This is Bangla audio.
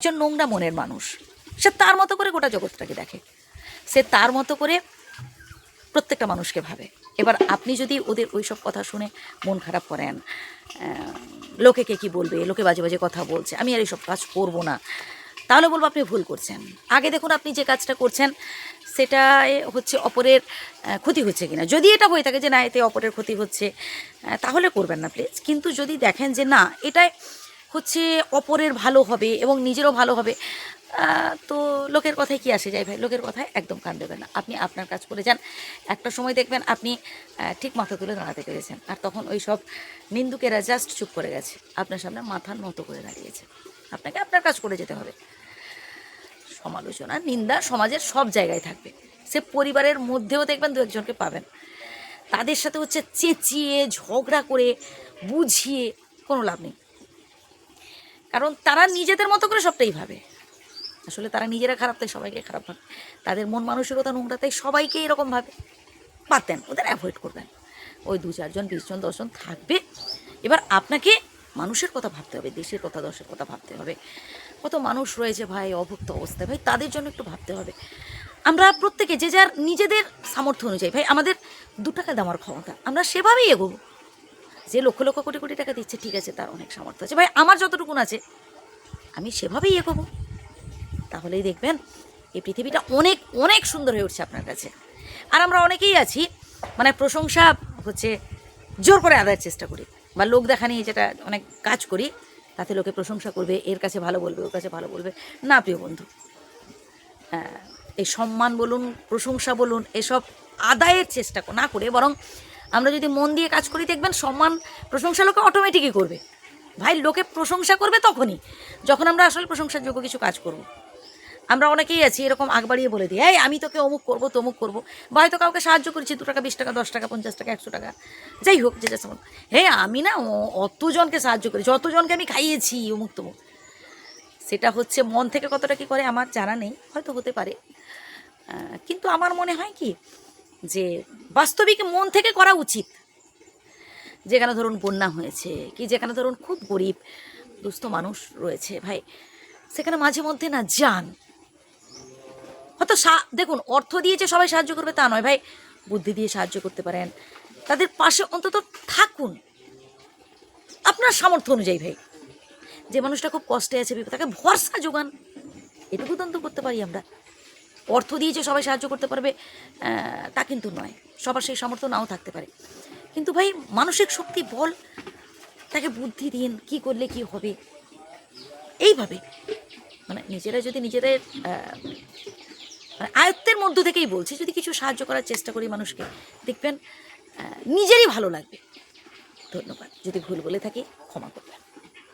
একজন নোংরা মনের মানুষ। সে তার মতো করে গোটা জগৎটাকে দেখে। সে তার মতো করে প্রত্যেকটা মানুষকে ভাবে। এবার আপনি যদি ওদের ওই সব কথা শুনে মন খারাপ করেন লোকে কে কী বলবে? লোকে বাজে বাজে কথা বলছে। আমি আর এইসব কাজ করব না। তাহলে বলব আপনি ভুল করছেন। আগে দেখুন আপনি যে কাজটা করছেন সেটা হচ্ছে অপরের ক্ষতি হচ্ছে কিনা। যদি এটা হয়ে থাকে যে না, এতে অপরের ক্ষতি হচ্ছে তাহলে করবেন না প্লিজ কিন্তু যদি দেখেন যে না এটাই হচ্ছে অপরের ভালো হবে এবং নিজেরও ভালো হবে। তো লোকের কথায় কি আসে যায় ভাই? লোকের কথায় একদম কান দেবেন না। আপনি আপনার কাজ করে যান। একটা সময় দেখবেন আপনি ঠিক মাথা তুলে দাঁড়াতে পেরেছেন। আর তখন ওই সব নিন্দুকেরা জাস্ট চুপ করে গেছে। আপনার সামনে মাথার মতো করে দাঁড়িয়েছে। আপনাকে আপনার কাজ করে যেতে হবে। সমালোচনা, নিন্দা সমাজের সব জায়গায় থাকবে। সে পরিবারের মধ্যেও দেখবেন দু একজনকে পাবেন। তাদের সাথে হচ্ছে চেঁচিয়ে, ঝগড়া করে বুঝিয়ে কোনো লাভ নেই। কারণ তারা নিজেদের মতো করে সবটাই ভাবে। আসলে তারা নিজেরা খারাপ, তাই সবাইকে খারাপ ভাবে। তাদের মন মানসিকতা, নোংরা, তাই সবাইকে এরকম ভাবে। পারতেন ওদের অ্যাভয়েড করবেন ওই দু চারজন বিশজন দশজন থাকবে। এবার আপনাকে মানুষের কথা ভাবতে হবে, দেশের কথা, দশের কথা ভাবতে হবে। কত মানুষ রয়েছে ভাই, অভুক্ত অবস্থায়। ভাই, তাদের জন্য একটু ভাবতে হবে। আমরা প্রত্যেকে যে যার নিজেদের সামর্থ্য অনুযায়ী, ভাই, আমাদের দু টাকা দেওয়ার ক্ষমতা, আমরা সেভাবেই এগোবো। যে লক্ষ লক্ষ কোটি কোটি টাকা দিচ্ছে, ঠিক আছে, তার অনেক সামর্থ্য আছে। ভাই, আমার যতটুকুন আছে, আমি সেভাবেই এগোবো তাহলেই দেখবেন এই পৃথিবীটা অনেক অনেক সুন্দর হয়ে উঠছে আপনার কাছে। আর আমরা অনেকেই আছি মানে প্রশংসা হচ্ছে জোর করে আদায়ের চেষ্টা করি, বা লোক দেখা নিয়ে যেটা অনেক কাজ করি, তাতে লোকে প্রশংসা করবে, এর কাছে ভালো বলবে, ওর কাছে ভালো বলবে। না, প্রিয় বন্ধু এই সম্মান বলুন, প্রশংসা বলুন, এসব আদায়ের চেষ্টা না করে বরং আমরা যদি মন দিয়ে কাজ করি, দেখবেন সম্মান প্রশংসা লোকে অটোমেটিকই করবে। ভাই, লোকে প্রশংসা করবে তখনই, যখন আমরা আসলে প্রশংসার যোগ্য কিছু কাজ করব। আমরা অনেকেই আছি, এরকম আগ বাড়িয়ে বলে দিই, এই, আমি তোকে অমুক করব, তমুক করব। বা হয়তো কাউকে সাহায্য করেছি, দু টাকা, বিশ টাকা, দশ টাকা, পঞ্চাশ টাকা, একশো টাকা, যাই হোক যেটা যেমন হে, আমি না অতজনকে সাহায্য করেছি অতজনকে আমি খাইয়েছি অমুক তমুক। সেটা হচ্ছে মন থেকে কতটা কি করে, আমার জানা নেই, হয়তো হতে পারে। কিন্তু আমার মনে হয় কি যে বাস্তবিক মন থেকে করা উচিত। যেখানে ধরুন বন্যা হয়েছে, কি যেখানে ধরুন খুব গরিব, দুস্থ মানুষ রয়েছে, ভাই, সেখানে মাঝে মধ্যে না যান। হয়তো দেখুন, অর্থ দিয়ে যে সবাই সাহায্য করবে তা নয়, ভাই, বুদ্ধি দিয়ে সাহায্য করতে পারেন। তাদের পাশে অন্তত থাকুন। আপনার সামর্থ্য অনুযায়ী, ভাই, যে মানুষটা খুব কষ্টে আছে, তাকে ভরসা যোগান। এটুকু তন্ত করতে পারি আমরা। অর্থ দিয়ে যে সবাই সাহায্য করতে পারবে তা কিন্তু নয়। সবার সেই সামর্থ্য নাও থাকতে পারে। কিন্তু ভাই, মানসিক শক্তি বল, তাকে বুদ্ধি দিন, কি করলে কি হবে। এইভাবে। মানে নিজেরা যদি নিজেদের মানে আয়ত্তের মধ্য থেকেই বলছি, যদি কিছু সাহায্য করার চেষ্টা করি মানুষকে, দেখবেন নিজেরই ভালো লাগবে। ধন্যবাদ। যদি ভুল বলে থাকি, ক্ষমা করবেন।